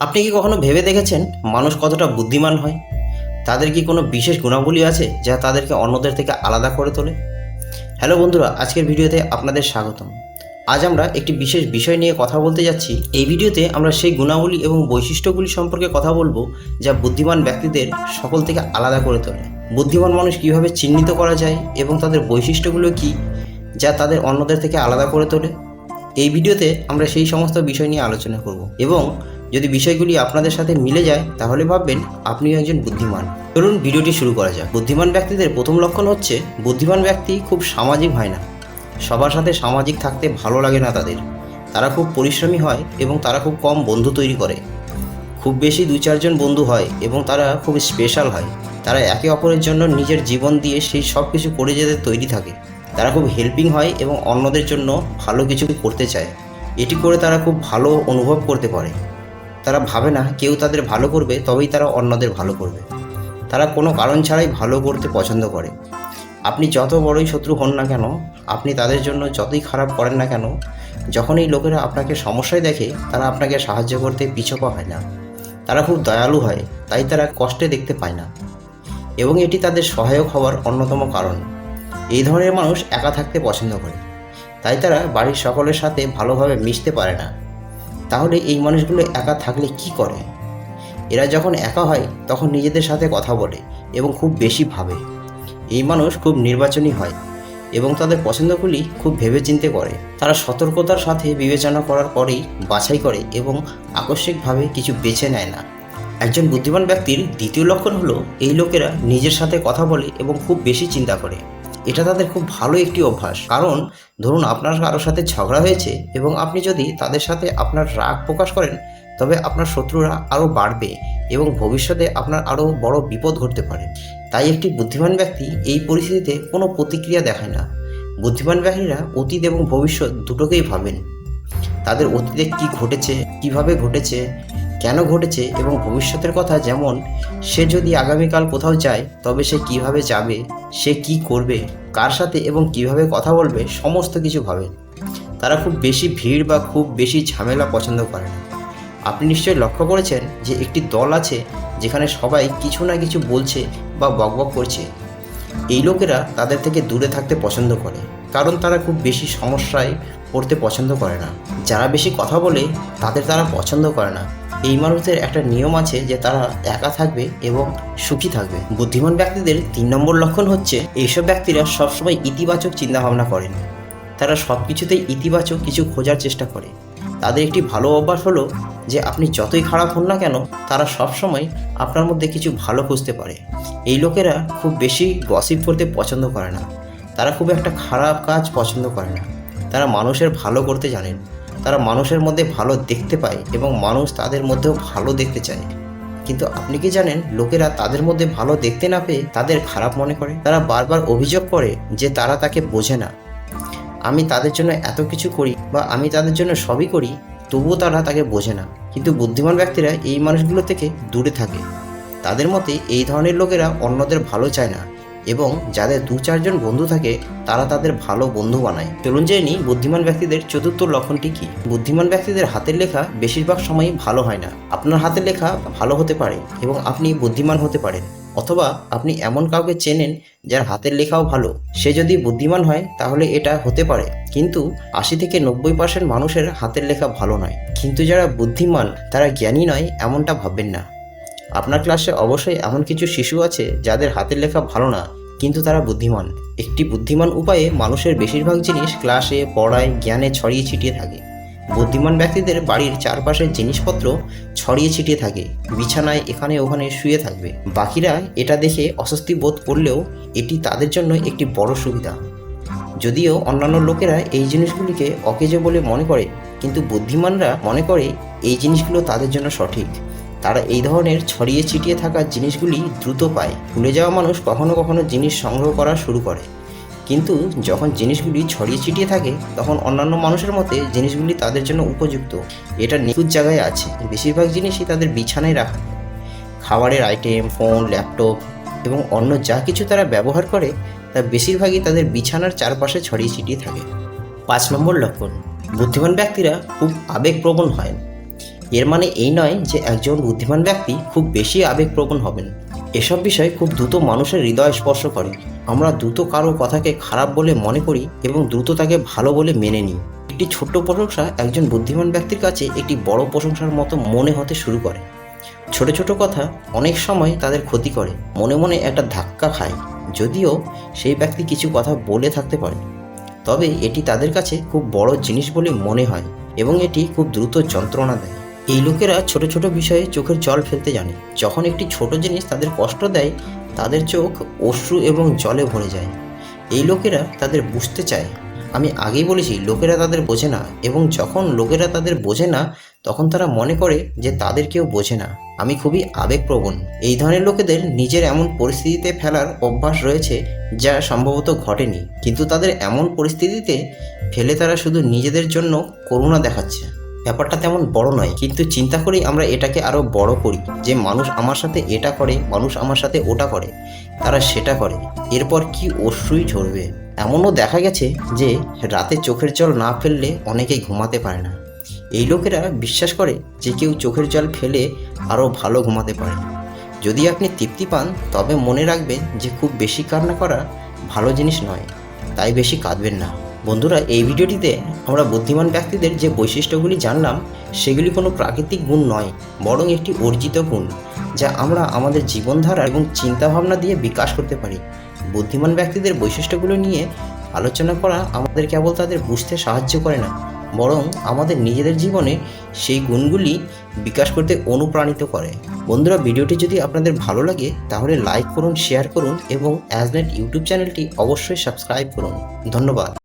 আপনি কি কখনো ভেবে দেখেছেন মানুষ কতটা বুদ্ধিমান হয়? তাদের কি কোনো বিশেষ গুণাবলী আছে যা তাদেরকে অন্যদের থেকে আলাদা করে তোলে? হ্যালো বন্ধুরা, আজকের ভিডিওতে আপনাদের স্বাগতম। আজ আমরা একটি বিশেষ বিষয় নিয়ে কথা বলতে যাচ্ছি। এই ভিডিওতে আমরা সেই গুণাবলী এবং বৈশিষ্ট্যগুলি সম্পর্কে কথা বলব যা বুদ্ধিমান ব্যক্তিদের সকল থেকে আলাদা করে তোলে। বুদ্ধিমান মানুষ কীভাবে চিহ্নিত করা যায় এবং তাদের বৈশিষ্ট্যগুলো কি যা তাদের অন্যদের থেকে আলাদা করে তোলে? এই ভিডিওতে আমরা সেই সমস্ত বিষয় নিয়ে আলোচনা করব এবং যদি বিষয়গুলি আপনাদের সাথে মিলে যায়, তাহলে ভাববেন আপনিও একজন বুদ্ধিমান। চলুন ভিডিওটি শুরু করা যাক। বুদ্ধিমান ব্যক্তিদের প্রথম লক্ষণ হচ্ছে, বুদ্ধিমান ব্যক্তি খুব সামাজিক হয় না। সবার সাথে সামাজিক থাকতে ভালো লাগে না তাদের। তারা খুব পরিশ্রমী হয় এবং তারা খুব কম বন্ধু তৈরি করে। খুব বেশি দু চারজন বন্ধু হয় এবং তারা খুব স্পেশাল হয়। তারা একে অপরের জন্য নিজের জীবন দিয়ে সেই সব কিছু করে যেতে তৈরি থাকে। তারা খুব হেল্পিং হয় এবং অন্যদের জন্য ভালো কিছু করতে চায়। এটি করে তারা খুব ভালো অনুভব করতে পারে। তারা ভাবে না, কেউ তাদের ভালো করবে, তবেই তারা অন্যদের ভালো করবে। তারা কোনো কারণ ছাড়াই ভালো করতে পছন্দ করে। আপনি যত বড়ই শত্রু হন না কেন, আপনি তাদের জন্য যতই খারাপ করেন না কেন, যখন এই লোকেরা আপনাকে সমস্যায় দেখে, তারা আপনাকে সাহায্য করতে পিছপা হয় না। তারা খুব দয়ালু হয়, তাই তারা কষ্টে দেখতে পায় না। এবং এটি তাদের সহায়ক হওয়ার অন্যতম কারণ। এই ধরনের মানুষ একা থাকতে পছন্দ করে। তাই তারা বাড়ির সকলের সাথে ভালোভাবে মিশতে পারে না। তাহলে এই মানুষগুলো একা থাকলে কি করে? এরা যখন একা হয়, তখন নিজেদের সাথে কথা বলে এবং খুব বেশি ভাবে। এই মানুষ খুব নির্বাচনী হয় এবং তাদের পছন্দগুলি খুব ভেবেচিন্তে করে। তারা সতর্কতার সাথে বিবেচনা করার পরেই বাছাই করে এবং আকস্মিকভাবে কিছু বেছে নেয় না। একজন বুদ্ধিমান ব্যক্তির দ্বিতীয় লক্ষণ হলো, এই লোকেরা নিজের সাথে কথা বলে এবং খুব বেশি চিন্তা করে। এটা তাদের খুব ভালো একটি অভ্যাস। কারণ ধরুন আপনার কারোর সাথে ঝগড়া হয়েছে এবং আপনি যদি তাদের সাথে আপনার রাগ প্রকাশ করেন, তবে আপনার শত্রুরা আরও বাড়বে এবং ভবিষ্যতে আপনার আরও বড় বিপদ ঘটতে পারে। তাই একটি বুদ্ধিমান ব্যক্তি এই পরিস্থিতিতে কোনো প্রতিক্রিয়া দেখায় না। বুদ্ধিমান ব্যক্তিরা অতীত এবং ভবিষ্যৎ দুটোকেই ভাবেন। তাদের অতীতে কি ঘটেছে, কীভাবে ঘটেছে কেন ঘটেছে এবং ভবিষ্যতের কথা যেমন সে যদি আগামীকাল কোথাও যায়, তবে সে কীভাবে যাবে, সে কি করবে, কার সাথে এবং কীভাবে কথা বলবে, সমস্ত কিছু ভাবে। তারা খুব বেশি ভিড় বা খুব বেশি ঝামেলা পছন্দ করে না। আপনি নিশ্চয়ই লক্ষ্য করেছেন যে একটি দল আছে যেখানে সবাই কিছু না কিছু বলছে বা বকবক করছে। এই লোকেরা তাদের থেকে দূরে থাকতে পছন্দ করে, কারণ তারা খুব বেশি সমস্যায় পড়তে পছন্দ করে না। যারা বেশি কথা বলে, তাদের তারা পছন্দ করে না। এই মানুষদের একটা নিয়ম আছে যে তারা একা থাকবে এবং সুখী থাকবে। বুদ্ধিমান ব্যক্তিদের তিন নম্বর লক্ষণ হচ্ছে, এইসব ব্যক্তিরা সবসময় ইতিবাচক চিন্তাভাবনা করেন। তারা সব কিছুতেই ইতিবাচক কিছু খোঁজার চেষ্টা করে। তাদের একটি ভালো অভ্যাস হলো যে আপনি যতই খারাপ হন না কেন, তারা সবসময় আপনার মধ্যে কিছু ভালো খুঁজতে পারে। এই লোকেরা খুব বেশি গসিপ করতে পছন্দ করে না। তারা খুব একটা খারাপ কাজ পছন্দ করে না। তারা মানুষের ভালো করতে জানেন। তারা মানুষের মধ্যে ভালো দেখতে পায় এবং মানুষ তাদের মধ্যেও ভালো দেখতে চায়। কিন্তু আপনি কি জানেন, লোকেরা তাদের মধ্যে ভালো দেখতে না পেয়ে তাদের খারাপ মনে করে? তারা বারবার অভিযোগ করে যে তারা তাকে বোঝে না। আমি তাদের জন্য এত কিছু করি বা আমি তাদের জন্য সবই করি, তবুও তারা তাকে বোঝে না। কিন্তু বুদ্ধিমান ব্যক্তিরা এই মানুষগুলো থেকে দূরে থাকে। তাদের মতে এই ধরনের লোকেরা অন্যদের ভালো চায় না। এবং যাদের দু চারজন বন্ধু থাকে, তারা তাদের ভালো বন্ধু বানায়। চলুন জেনে নিই বুদ্ধিমান ব্যক্তিদের চতুর্থ লক্ষণটি কি? বুদ্ধিমান ব্যক্তিদের হাতের লেখা বেশিরভাগ সময়ই ভালো হয় না। আপনার হাতের লেখা ভালো হতে পারে এবং আপনি বুদ্ধিমান হতে পারেন। অথবা আপনি এমন কাউকে চেনেন যার হাতের লেখাও ভালো। সে যদি বুদ্ধিমান হয়, তাহলে এটা হতে পারে। কিন্তু আশি থেকে নব্বই পার্সেন্ট মানুষের হাতের লেখা ভালো নয়। কিন্তু যারা বুদ্ধিমান, তারা জ্ঞানী নয়, এমনটা ভাববেন না। আপনার ক্লাসে অবশ্যই এমন কিছু শিশু আছে যাদের হাতের লেখা ভালো না, কিন্তু তারা বুদ্ধিমান। একটি বুদ্ধিমান উপায়ে মানুষের বেশিরভাগ জিনিস ক্লাসে, পড়ায়, জ্ঞানে ছড়িয়ে ছিটিয়ে থাকে। বুদ্ধিমান ব্যক্তিদের বাড়ির চারপাশের জিনিসপত্র ছড়িয়ে ছিটিয়ে থাকে, বিছানায় এখানে ওখানে শুয়ে থাকবে। বাকিরা এটা দেখে অস্বস্তি বোধ করলেও এটি তাদের জন্য একটি বড় সুবিধা। যদিও অন্যান্য লোকেরা এই জিনিসগুলিকে অকেজো বলে মনে করে, কিন্তু বুদ্ধিমানরা মনে করে এই জিনিসগুলো তাদের জন্য সঠিক। তারা এই ধরনের ছড়িয়ে ছিটিয়ে থাকা জিনিসগুলি দ্রুত পায়। ভুলে যাওয়া মানুষ কখনো কখনো জিনিস সংগ্রহ করা শুরু করে। কিন্তু যখন জিনিসগুলি ছড়িয়ে ছিটিয়ে থাকে, তখন অন্যান্য মানুষের মতে জিনিসগুলি তাদের জন্য উপযুক্ত। এটা নিখুঁত জায়গায় আছে। বেশিরভাগ জিনিসই তাদের বিছানায় রাখা। খাবারের আইটেম ফোন ল্যাপটপ এবং অন্য যা কিছু তারা ব্যবহার করে, তা বেশিরভাগই তাদের বিছানার চারপাশে ছড়িয়ে ছিটিয়ে থাকে। পাঁচ নম্বর লক্ষণ। বুদ্ধিমান ব্যক্তিরা খুব আবেগপ্রবণ হয়। এর মানে এই নয় যে একজন বুদ্ধিমান ব্যক্তি খুব বেশি আবেগপ্রবণ হবেন। এসব বিষয় খুব দ্রুত মানুষের হৃদয় স্পর্শ করে। আমরা দ্রুত কারও কথাকে খারাপ বলে মনে করি এবং দ্রুত তাকে ভালো বলে মেনে নিই। একটি ছোট্ট প্রশংসা একজন বুদ্ধিমান ব্যক্তির কাছে একটি বড় প্রশংসার মতো মনে হতে শুরু করে। ছোট ছোট কথা অনেক সময় তাদের ক্ষতি করে। মনে মনে একটা ধাক্কা খায়। যদিও সেই ব্যক্তি কিছু কথা বলে থাকতে পারে। তবে এটি তাদের কাছে খুব বড় জিনিস বলে মনে হয় এবং এটি খুব দ্রুত যন্ত্রণা দেয়। এই লোকেরা ছোট ছোট বিষয়ে চোখের জল ফেলতে জানে। যখন একটি ছোট জিনিস তাদের কষ্ট দেয়, তাদের চোখ অশ্রু এবং জলে ভরে যায়। এই লোকেরা তাদের বুঝতে চায়। আমি আগেই বলেছি, লোকেরা তাদের বোঝে না এবং যখন লোকেরা তাদের বোঝে না, তখন তারা মনে করে যে তাদের কেউ বোঝে না। আমি খুবই আবেগপ্রবণ। এই ধরনের লোকেদের নিজের এমন পরিস্থিতিতে ফেলার অভ্যাস রয়েছে যা সম্ভবত ঘটেনি। কিন্তু তাদের এমন পরিস্থিতিতে ফেলে তারা শুধু নিজেদের জন্য করুণা দেখাচ্ছে। ব্যাপারটা তেমন বড় নয়, কিন্তু চিন্তা করেই আমরা এটাকে আরও বড় করি যে মানুষ আমার সাথে এটা করে, মানুষ আমার সাথে ওটা করে, তারা সেটা করে, এরপর কি অশ্রুই ঝরবে? এমনও দেখা গেছে যে রাতে চোখের জল না ফেললে অনেকেই ঘুমাতে পারে না। এই লোকেরা বিশ্বাস করে যে কেউ চোখের জল ফেলে আরও ভালো ঘুমাতে পারে। যদি আপনি তৃপ্তি পান, তবে মনে রাখবেন যে খুব বেশি কান্না করা ভালো জিনিস নয়, তাই বেশি কাঁদবেন না। বন্ধুরা, এই ভিডিওটিতে আমরা বুদ্ধিমান ব্যক্তিদের যে বৈশিষ্ট্যগুলি জানলাম, সেগুলি কোনো প্রাকৃতিক গুণ নয়, বরং একটি অর্জিত গুণ, যা আমরা আমাদের জীবনধারা এবং চিন্তাভাবনা দিয়ে বিকাশ করতে পারি। বুদ্ধিমান ব্যক্তিদের বৈশিষ্ট্যগুলো নিয়ে আলোচনা করা আমাদের কেবল তাদের বুঝতে সাহায্য করে না, বরং আমাদের নিজেদের জীবনে সেই গুণগুলি বিকাশ করতে অনুপ্রাণিত করে। বন্ধুরা, ভিডিওটি যদি আপনাদের ভালো লাগে, তাহলে লাইক করুন, শেয়ার করুন এবং অ্যাজনেট ইউটিউব চ্যানেলটি অবশ্যই সাবস্ক্রাইব করুন। ধন্যবাদ।